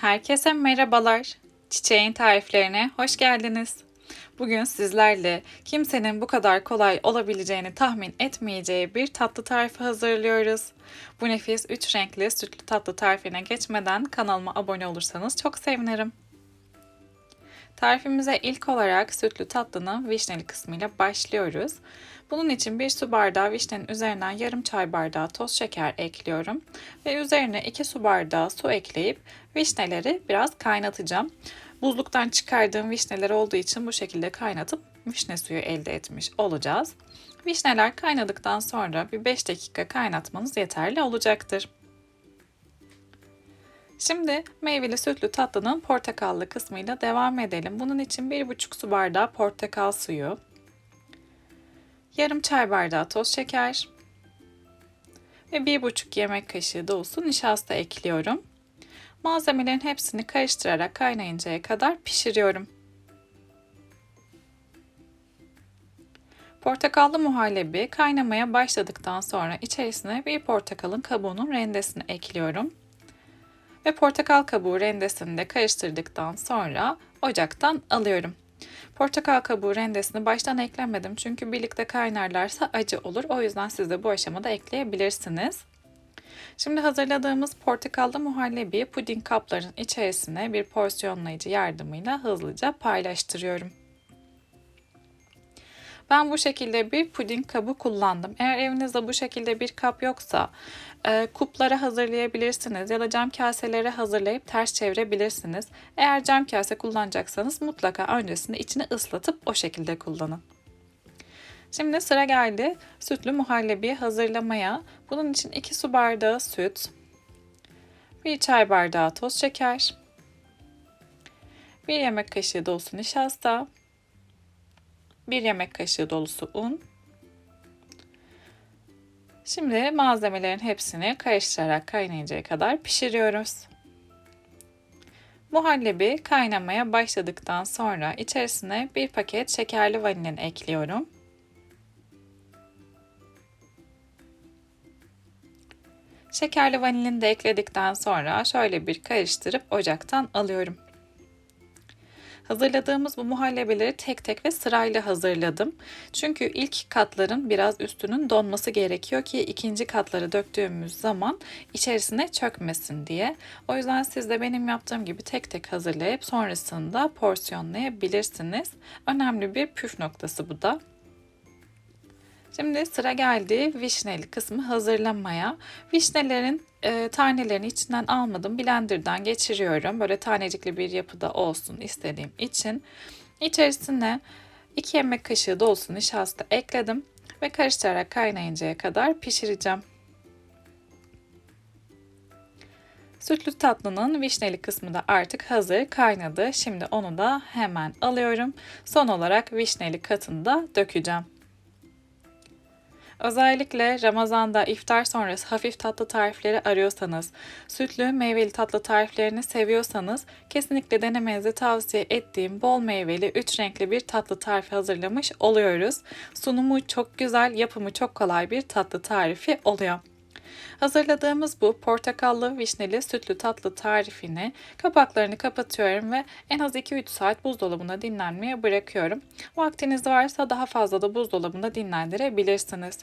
Herkese merhabalar. Çiçeğin tariflerine hoş geldiniz. Bugün sizlerle kimsenin bu kadar kolay olabileceğini tahmin etmeyeceği bir tatlı tarifi hazırlıyoruz. Bu nefis 3 renkli sütlü tatlı tarifine geçmeden kanalıma abone olursanız çok sevinirim. Tarifimize ilk olarak sütlü tatlının vişneli kısmıyla başlıyoruz. Bunun için bir su bardağı vişnenin üzerinden yarım çay bardağı toz şeker ekliyorum. Ve üzerine 2 su bardağı su ekleyip vişneleri biraz kaynatacağım. Buzluktan çıkardığım vişneler olduğu için bu şekilde kaynatıp vişne suyu elde etmiş olacağız. Vişneler kaynadıktan sonra bir 5 dakika kaynatmanız yeterli olacaktır. Şimdi meyveli sütlü tatlının portakallı kısmıyla devam edelim. Bunun için 1,5 su bardağı portakal suyu, yarım çay bardağı toz şeker ve 1,5 yemek kaşığı dolusu nişasta ekliyorum. Malzemelerin hepsini karıştırarak kaynayıncaya kadar pişiriyorum. Portakallı muhallebi kaynamaya başladıktan sonra içerisine bir portakalın kabuğunun rendesini ekliyorum. Ve portakal kabuğu rendesini de karıştırdıktan sonra ocaktan alıyorum. Portakal kabuğu rendesini baştan eklemedim çünkü birlikte kaynarlarsa acı olur. O yüzden siz de bu aşamada ekleyebilirsiniz. Şimdi hazırladığımız portakallı muhallebi puding kapların içerisine bir porsiyonlayıcı yardımıyla hızlıca paylaştırıyorum. Ben bu şekilde bir puding kabı kullandım. Eğer evinizde bu şekilde bir kap yoksa e, kuplara hazırlayabilirsiniz ya da cam kaselere hazırlayıp ters çevirebilirsiniz. Eğer cam kase kullanacaksanız mutlaka öncesinde içini ıslatıp o şekilde kullanın. Şimdi sıra geldi sütlü muhallebi hazırlamaya. Bunun için 2 su bardağı süt, 1 çay bardağı toz şeker, 1 yemek kaşığı dolusu nişasta, 1 yemek kaşığı dolusu un. Şimdi malzemelerin hepsini karıştırarak kaynayıncaya kadar pişiriyoruz. Muhallebi kaynamaya başladıktan sonra içerisine bir paket şekerli vanilin ekliyorum. Şekerli vanilini de ekledikten sonra şöyle bir karıştırıp ocaktan alıyorum. Hazırladığımız bu muhallebileri tek tek ve sırayla hazırladım. Çünkü ilk katların biraz üstünün donması gerekiyor ki ikinci katları döktüğümüz zaman içerisine çökmesin diye. O yüzden siz de benim yaptığım gibi tek tek hazırlayıp sonrasında porsiyonlayabilirsiniz. Önemli bir püf noktası bu da. Şimdi sıra geldi vişneli kısmı hazırlamaya. Vişnelerin e, tanelerini içinden almadım. Blender'dan geçiriyorum. Böyle tanecikli bir yapıda olsun istediğim için. İçerisine 2 yemek kaşığı dolusu nişasta ekledim ve karıştırarak kaynayıncaya kadar pişireceğim. Sütlü tatlının vişneli kısmı da artık hazır kaynadı. Şimdi onu da hemen alıyorum. Son olarak vişneli katını da dökeceğim. Özellikle Ramazan'da iftar sonrası hafif tatlı tarifleri arıyorsanız, sütlü meyveli tatlı tariflerini seviyorsanız kesinlikle denemenizi tavsiye ettiğim bol meyveli 3 renkli bir tatlı tarifi hazırlamış oluyoruz. Sunumu çok güzel, yapımı çok kolay bir tatlı tarifi oluyor. Hazırladığımız bu portakallı vişneli sütlü tatlı tarifini kapaklarını kapatıyorum ve en az 2-3 saat buzdolabında dinlenmeye bırakıyorum. Vaktiniz varsa daha fazla da buzdolabında dinlendirebilirsiniz.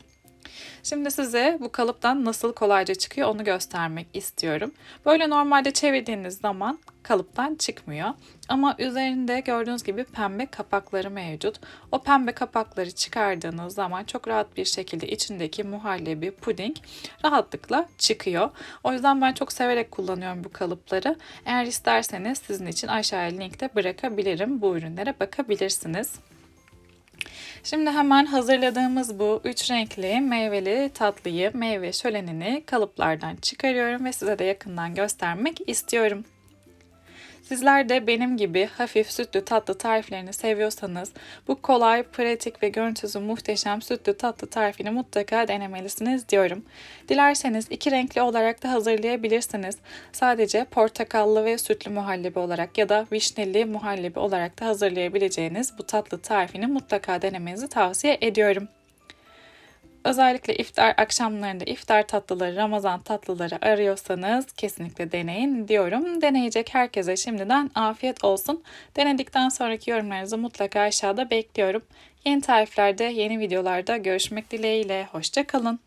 Şimdi size bu kalıptan nasıl kolayca çıkıyor onu göstermek istiyorum. Böyle normalde çevirdiğiniz zaman kalıptan çıkmıyor. Ama üzerinde gördüğünüz gibi pembe kapakları mevcut. O pembe kapakları çıkardığınız zaman çok rahat bir şekilde içindeki muhallebi, puding rahatlıkla çıkıyor. O yüzden ben çok severek kullanıyorum bu kalıpları. Eğer isterseniz sizin için aşağıya linkte bırakabilirim. Bu ürünlere bakabilirsiniz. Şimdi hemen hazırladığımız bu üç renkli meyveli tatlıyı, meyve şölenini kalıplardan çıkarıyorum ve size de yakından göstermek istiyorum. Sizler de benim gibi hafif sütlü tatlı tariflerini seviyorsanız bu kolay, pratik ve görüntüsü muhteşem sütlü tatlı tarifini mutlaka denemelisiniz diyorum. Dilerseniz iki renkli olarak da hazırlayabilirsiniz. Sadece portakallı ve sütlü muhallebi olarak ya da vişneli muhallebi olarak da hazırlayabileceğiniz bu tatlı tarifini mutlaka denemenizi tavsiye ediyorum. Özellikle iftar akşamlarında iftar tatlıları, Ramazan tatlıları arıyorsanız kesinlikle deneyin diyorum. Deneyecek herkese şimdiden afiyet olsun. Denedikten sonraki yorumlarınızı mutlaka aşağıda bekliyorum. Yeni tariflerde, yeni videolarda görüşmek dileğiyle. Hoşçakalın.